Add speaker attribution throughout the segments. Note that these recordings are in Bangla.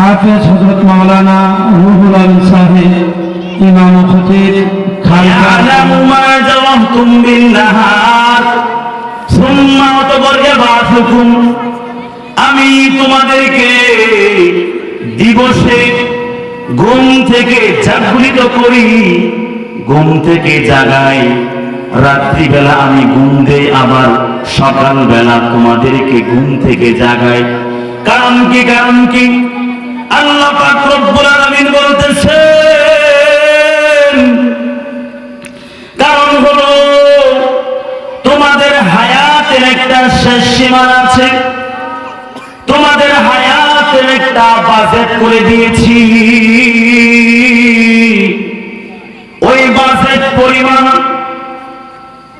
Speaker 1: হাফেজ হজরত মাওলানা রুহুল আলম সাহেব, ইমাম খতিব
Speaker 2: আমি তোমাদেরকে দিবসে ঘুম থেকে জাগরিত করি, ঘুম থেকে জাগাই। রাত্রিবেলা আমি ঘুম দেই, আবার সকালবেলা তোমাদেরকে ঘুম থেকে জাগাই। কারণ কি কারণ কি? আল্লাহ পাক রব্বুল আলামিন বলতেছেন, কারণ হলো তোমাদের হায়াতের একটা শেষ আছে। তোমাদের হায়াতের একটা বাজেট করে দিয়েছি। ওই বাজেট পরিমাণ,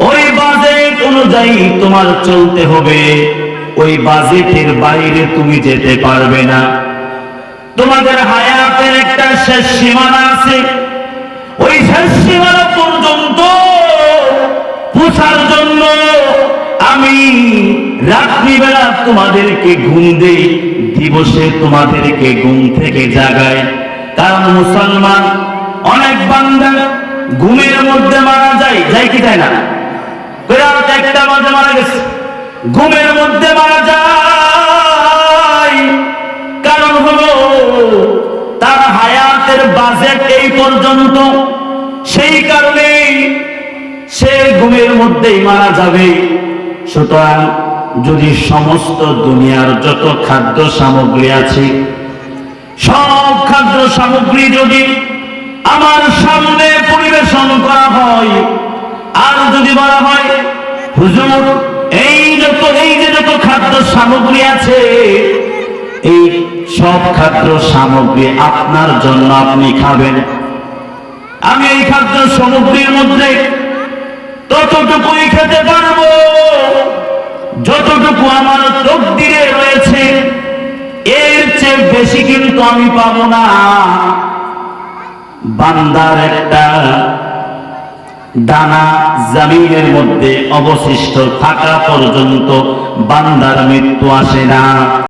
Speaker 2: ওই বাজেট অনুযায়ী তোমার চলতে হবে। ওই বাজেটের বাইরে তুমি যেতে পারবে না। তোমাদের হায়াতের একটা শেষ সীমানা আছে। ওই শেষ সীমানা পর্যন্ত পুষার জন্য আমি রাত্রিবেলা তোমাদেরকে ঘুম দেই, দিবসে তোমাদেরকে ঘুম থেকে জাগাই। কারণ মুসলমান অনেক বান্দা ঘুমের মধ্যে মারা যায় যাই কি তাই না? একটা মাঝে মারা গেছে। ঘুমের মধ্যে মারা যায়। বাজেট এই পর্যন্ত। সেই কারণে সে ঘুমের মধ্যেই মারা যাবে। সুতরাং যদি সমস্ত দুনিয়ার যত খাদ্য সামগ্রী আছে, সব খাদ্য সামগ্রী যদি আমার সামনে পরিবেশন করা হয়, আর যদি বলা হয়, হুজুর, এই যত, এই যে যত খাদ্য সামগ্রী আছে সব খাদ্য সামগ্রী আপনার জন্য আপনি খাবেন। আমি এই খাদ্য সামগ্রীর মধ্যে ততটুকুই খেতে পারব। যতটুকু আমার তকদিরে রয়েছে, এর চেয়ে বেশি কিন্তু আমি পাবো না। বান্দার একটা দানা জামিনের মধ্যে অবশিষ্ট থাকা পর্যন্ত বান্দার মৃত্যু আসে না।